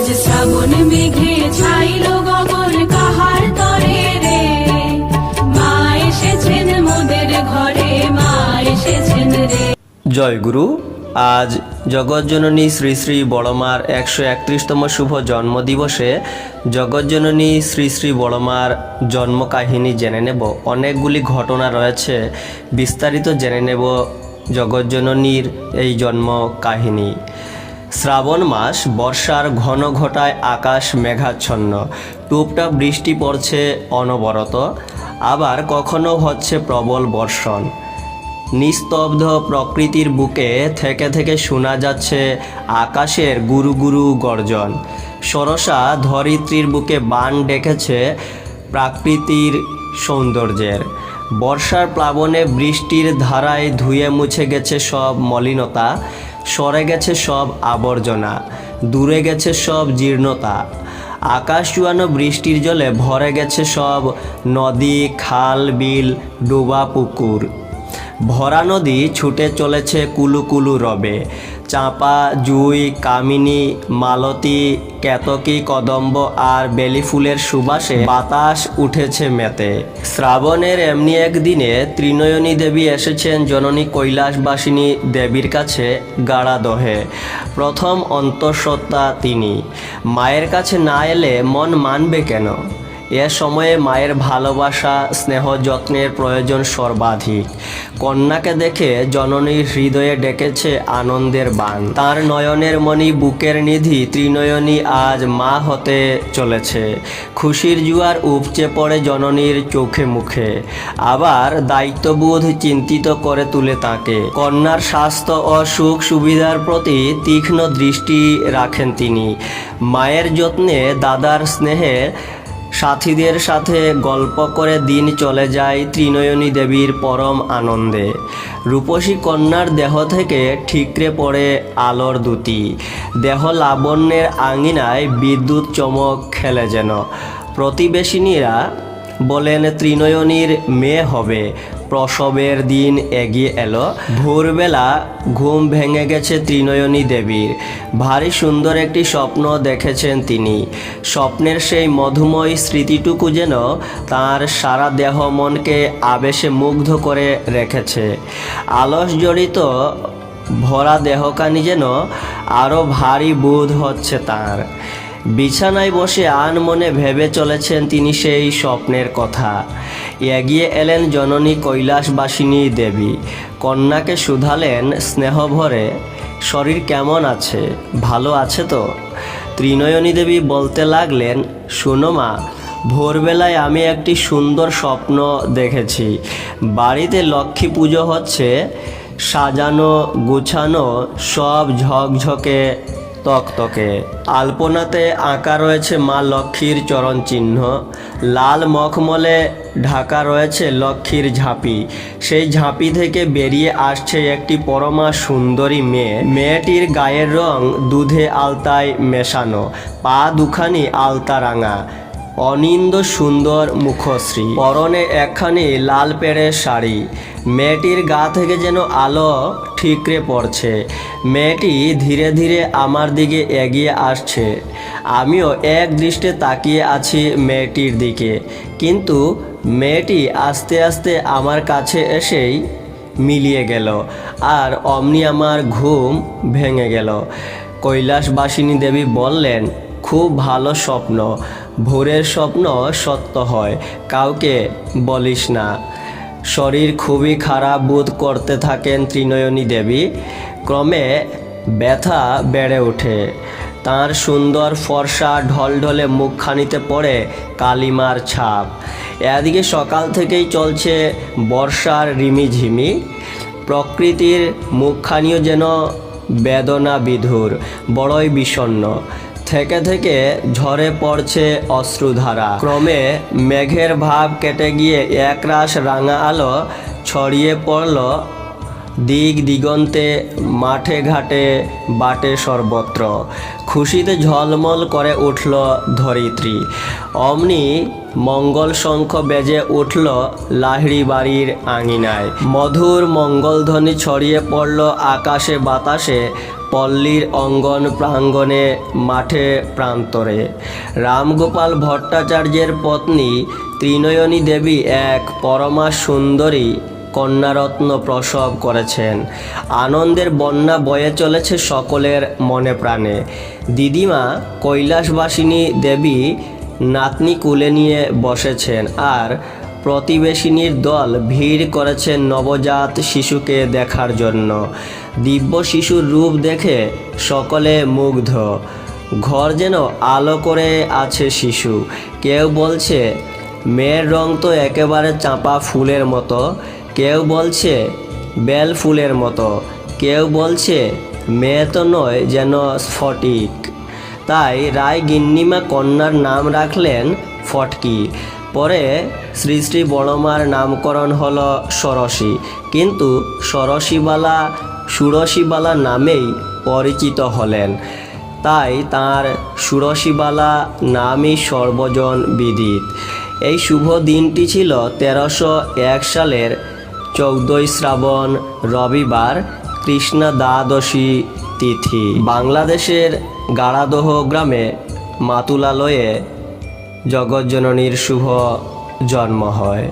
আজ শ্রাবণ মেঘে ছাইল গগন কাহার তরে রে। মা এসেছেন মোদের ঘরে, মা এসেছেন রে। জয় গুরু, আজ জগজ্জননী শ্রী শ্রী বড়মার একশো একত্রিশতম শুভ জন্মদিবসে জগজ্জননী শ্রী শ্রী বড়মার জন্ম কাহিনী জেনে নেব। অনেকগুলি ঘটনা রয়েছে, বিস্তারিত জেনে নেব জগজ্জননীর এই জন্ম কাহিনী শ্রাবণ মাস, বর্ষার ঘন ঘটায় আকাশ মেঘাচ্ছন্ন। টুপটাপ বৃষ্টি পড়ছে অনবরত, আবার কখনো হচ্ছে প্রবল বর্ষণ। নিস্তব্ধ প্রকৃতির বুকে থেকে থেকে শোনা যাচ্ছে আকাশের গুরু গুরু গর্জন। সরসা ধরিত্রীর বুকে বান ডেকেছে প্রাকৃতির সৌন্দর্যের। বর্ষার প্লাবনে বৃষ্টির ধারায় ধুয়ে মুছে গেছে সব মলিনতা। সরে গেছে সব আবর্জনা, দূরে গেছে সব জীর্ণতা। আকাশ চুয়ানো বৃষ্টির জলে ভরে গেছে সব নদী, খাল, বিল, ডোবা, পুকুর। ভরা নদী ছুটে চলেছে কুলু কুলু রবে। চাঁপা, জুই, কামিনী, মালতী, কেতকী, কদম্ব আর বেলি ফুলের সুবাসে বাতাস উঠেছে মেতে। শ্রাবণের এমনি একদিনে ত্রিনয়নী দেবী এসেছেন জননী কৈলাসবাসিনী দেবীর কাছে গাড়া দহে। প্রথম অন্তঃসত্ত্বা তিনি। মায়ের কাছে না এলে মন মানবে কেন? এ সময়ে মায়ের ভালোবাসা, স্নেহ যত্নের প্রয়োজন সর্বাধিক। কন্যাকে দেখে জননীর হৃদয়ে ডেকেছে আনন্দের বান তার নয়নের মণি বুকের নিধি ত্রিনয়নী আজ মা হতে চলেছে। খুশির জুয়ার উপচে পড়ে জননীর চোখে মুখে। আবার দায়িত্ববোধ চিন্তিত করে তুলে তাকে। কন্যার স্বাস্থ্য ও সুখ সুবিধার প্রতি তীক্ষ্ণ দৃষ্টি রাখেন তিনি। মায়ের যত্নে দাদার স্নেহে সাথীদের সাথে গল্প করে দিন চলে যায় ত্রিনয়নী দেবীর পরম আনন্দে। রূপসী কন্যার দেহ থেকে ঠিকরে পড়ে আলোর দুতি দেহ লাবণ্যের আঙিনায় বিদ্যুৎ চমক খেলে যেন। প্রতিবেশিনীরা বলেন, ত্রিনয়নীর মেয়ে হবে। প্রসবের দিন এগিয়ে এলো। ভোরবেলা ঘুম ভেঙে গেছে ত্রিনয়নী দেবীর। ভারী সুন্দর একটি স্বপ্ন দেখেছেন তিনি। স্বপ্নের সেই মধুময় স্মৃতিটুকু যেন তার সারা দেহ মনকে আবেশে মুগ্ধ করে রেখেছে। আলস জড়িত ভরা দেহকানি যেন আরও ভারী বোধ হচ্ছে তার। বিছানায় বসে আন মনে ভেবে চলেছেন তিনি সেই স্বপ্নের কথা। এগিয়ে এলেন জননী কৈলাসবাসিনী দেবী। কন্যাকে শুধালেন স্নেহ ভরে শরীর কেমন আছে? ভালো আছে তো? ত্রিনয়নী দেবী বলতে লাগলেন, শোনো মা, ভোরবেলায় আমি একটি সুন্দর স্বপ্ন দেখেছি। বাড়িতে লক্ষ্মী পুজো হচ্ছে, সাজানো, গুছানো, সব ঝকঝকে তকতকে আলপনাতে আঁকা রয়েছে মা লক্ষ্মীর চরণ চিহ্ন। লাল মখমলে ঢাকা রয়েছে লক্ষ্মীর ঝাঁপি। সেই ঝাঁপি থেকে বেরিয়ে আসছে একটি পরমা সুন্দরী মেয়ে। মেয়েটির গায়ের রং দুধে আলতায় মেশানো, পা দুখানি আলতা রাঙা অনিন্দ সুন্দর মুখশ্রী। পরনে একখানি লাল পেড়ের শাড়ি। মেয়েটির গা থেকে যেন আলো ঠিকরে পড়ছে। মেয়েটি ধীরে ধীরে আমার দিকে এগিয়ে আসছে। আমিও এক দৃষ্টে তাকিয়ে আছি মেয়েটির দিকে। কিন্তু মেয়েটি আস্তে আস্তে আমার কাছে এসেই মিলিয়ে গেল আর অমনি আমার ঘুম ভেঙে গেল। কৈলাসবাসিনী দেবী বললেন খুব ভালো স্বপ্ন। ভোরের স্বপ্ন সত্য হয়, কাউকে বলিস না। শরীর খুবই খারাপ বোধ করতে থাকেন ত্রিনয়নী দেবী। ক্রমে ব্যথা বেড়ে ওঠে। তার সুন্দর ফর্সা ঢলঢলে মুখখানিতে পড়ে কালিমার ছাপ। এদিকে সকাল থেকেই চলছে বর্ষার রিমিঝিমি। প্রকৃতির মুখখানিও যেন বেদনা বিধুর বড়ই বিষণ্ণ। থেকে থেকে ঝরে পড়ছে অশ্রুধারা। ক্রমে মেঘের ভাব কেটে গিয়ে একরাশ রাঙা আলো ছড়িয়ে পড়ল দিক দিগন্তে, মাঠে ঘাটে, বাটে সর্বত্র। খুশিতে ঝলমল করে উঠল ধরিত্রী। অমনি মঙ্গল শঙ্খ বেজে উঠল লাহিড়ি বাড়ির আঙিনায়। মধুর মঙ্গলধ্বনি ছড়িয়ে পড়ল আকাশে বাতাসে পল্লীর অঙ্গন প্রাঙ্গণে মাঠে প্রান্তরে। রামগোপাল ভট্টাচার্যের পত্নী ত্রিনয়নী দেবী এক পরমা সুন্দরী কন্যারত্ন প্রসব করেছেন। আনন্দের বন্যা বয়ে চলেছে সকলের মনে প্রাণে। দিদিমা কৈলাসবাসিনী দেবী নাতনি কুলে নিয়ে বসেছেন আর প্রতিবেশিনীর দল ভিড় করেছেন নবজাত শিশুকে দেখার জন্য। দিব্য শিশুর রূপ দেখে সকলে মুগ্ধ। ঘর যেন আলো করে আছে শিশু। কেউ বলছে, মেয়ের রং তো একেবারে চাঁপা ফুলের মতো। কেউ বলছে, বেল ফুলের মতো। কেউ বলছে, মেয়ে তো নয় যেন স্ফটিক। তাই রায় গিন্নিমা কন্যার নাম রাখলেন ফটকি। পরে শ্রী শ্রী বড়মার নামকরণ হল সরসী। কিন্তু সরসীবালা সুরসীবালা নামেই পরিচিত হলেন। তাই তার সুরসীবালা নামই সর্বজন বিদিত। এই শুভ দিনটি ছিল তেরোশো এক সালের চৌদ্দই শ্রাবণ রবিবার কৃষ্ণা দ্বাদশী তিথি। বাংলাদেশের গাড়াদহ গ্রামে মাতুলালয়ে জগজ্জননীর শুভ জন্ম হয়।